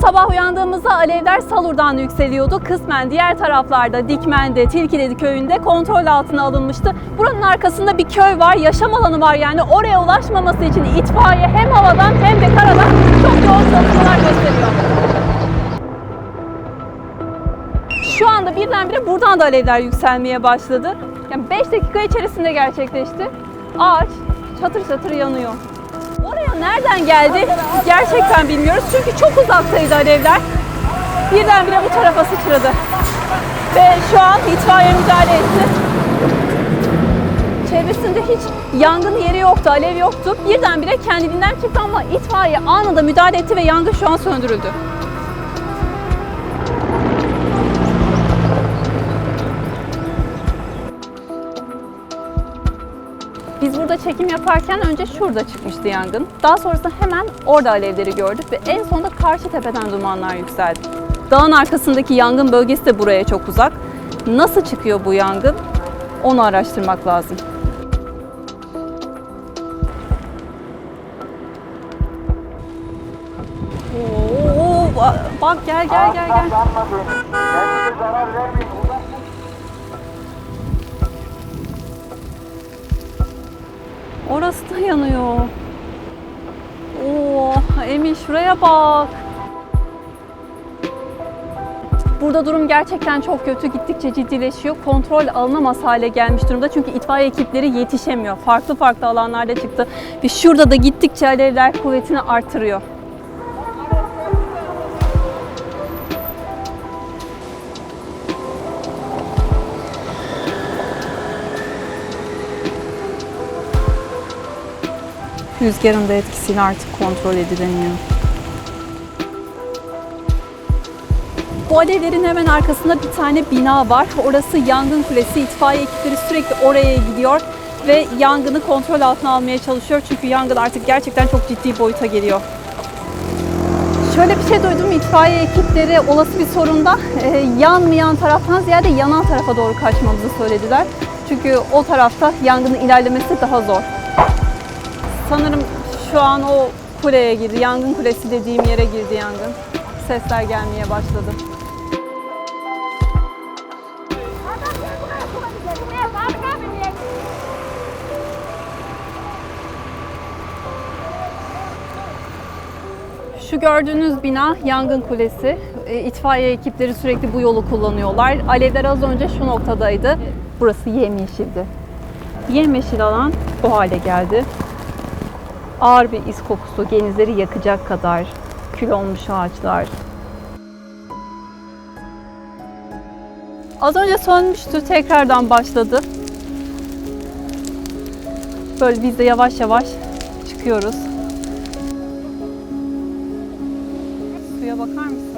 Sabah uyandığımızda alevler Salur'dan yükseliyordu. Kısmen diğer taraflarda Dikmen'de, Tilkiledi köyünde kontrol altına alınmıştı. Buranın arkasında bir köy var, yaşam alanı var yani oraya ulaşmaması için itfaiye hem havadan hem de karadan çok yoğun çalışmalar gösteriyor. Şu anda birdenbire buradan da alevler yükselmeye başladı. Yani 5 dakika içerisinde gerçekleşti. Ağaç çatır çatır yanıyor. Nereden geldi gerçekten bilmiyoruz. Çünkü çok uzaktaydı alevler. Birdenbire bu tarafa sıçradı. Ve şu an itfaiye müdahale etti. Çevresinde hiç yangın yeri yoktu, alev yoktu. Birdenbire kendiliğinden çıktı ama itfaiye anında müdahale etti ve yangın şu an söndürüldü. Çekim yaparken önce şurada çıkmıştı yangın. Daha sonrasında hemen orada alevleri gördük ve en sonunda karşı tepeden dumanlar yükseldi. Dağın arkasındaki yangın bölgesi de buraya çok uzak. Nasıl çıkıyor bu yangın? Onu araştırmak lazım. Oo, ba- bak gel gel gel gel. Kendinize zarar vermeyin. Orası da yanıyor. Oo, Emin şuraya bak. Burada durum gerçekten çok kötü. Gittikçe ciddileşiyor. Kontrol alınamaz hale gelmiş durumda. Çünkü itfaiye ekipleri yetişemiyor. Farklı farklı alanlarda çıktı. Ve şurada da gittikçe alevler kuvvetini artırıyor. Rüzgarın da etkisiyle artık kontrol edilemiyor. Bu alevlerin hemen arkasında bir tane bina var. Orası yangın kulesi. İtfaiye ekipleri sürekli oraya gidiyor ve yangını kontrol altına almaya çalışıyor. Çünkü yangın artık gerçekten çok ciddi boyuta geliyor. Şöyle bir şey duydum. İtfaiye ekipleri olası bir sorunda e, yanmayan taraftan ziyade yanan tarafa doğru kaçmamızı söylediler. Çünkü o tarafta yangının ilerlemesi daha zor. Sanırım şu an o kuleye girdi. Yangın kulesi dediğim yere girdi yangın. Sesler gelmeye başladı. Şu gördüğünüz bina yangın kulesi. E, İtfaiye ekipleri sürekli bu yolu kullanıyorlar. Alevler az önce şu noktadaydı. Burası yemyeşildi. Yemyeşil alan bu hale geldi. Ağır bir iz kokusu, genizleri yakacak kadar kül olmuş ağaçlar. Az önce sönmüştü, tekrardan başladı. Böyle biz de yavaş yavaş çıkıyoruz. Suya bakar mısın?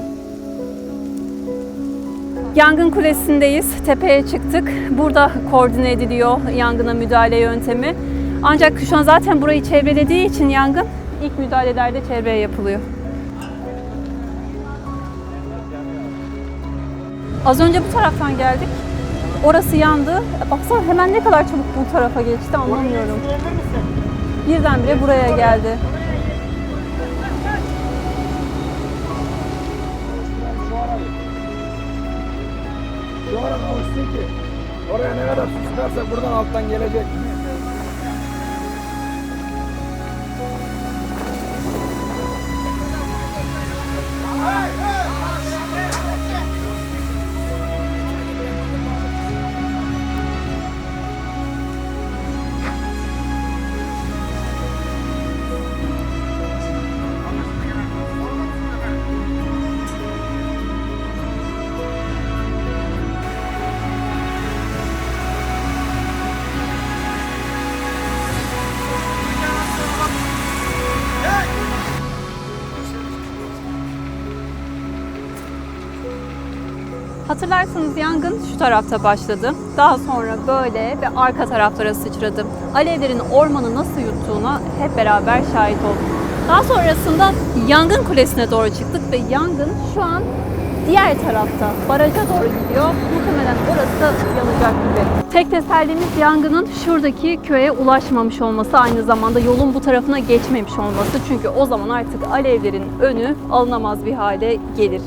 Yangın kulesindeyiz. Tepeye çıktık. Burada koordine ediliyor yangına müdahale yöntemi. Ancak şu an zaten burayı çevrelediği için yangın ilk müdahalelerde çevreye yapılıyor. Az önce bu taraftan geldik. Orası yandı. Baksana hemen ne kadar çabuk bu tarafa geçti anlamıyorum. Birdenbire buraya geldi. Şu alışsın ki. Oraya ne kadar su sıkarsak buradan alttan gelecek. Hatırlarsanız yangın şu tarafta başladı. Daha sonra böyle ve arka taraflara sıçradı. Alevlerin ormanı nasıl yuttuğuna hep beraber şahit olduk. Daha sonrasında yangın kulesine doğru çıktık ve yangın şu an diğer tarafta baraja doğru gidiyor. Muhtemelen orası yanacak gibi. Tek tesellimiz yangının şuradaki köye ulaşmamış olması aynı zamanda yolun bu tarafına geçmemiş olması. Çünkü o zaman artık alevlerin önü alınamaz bir hale gelir.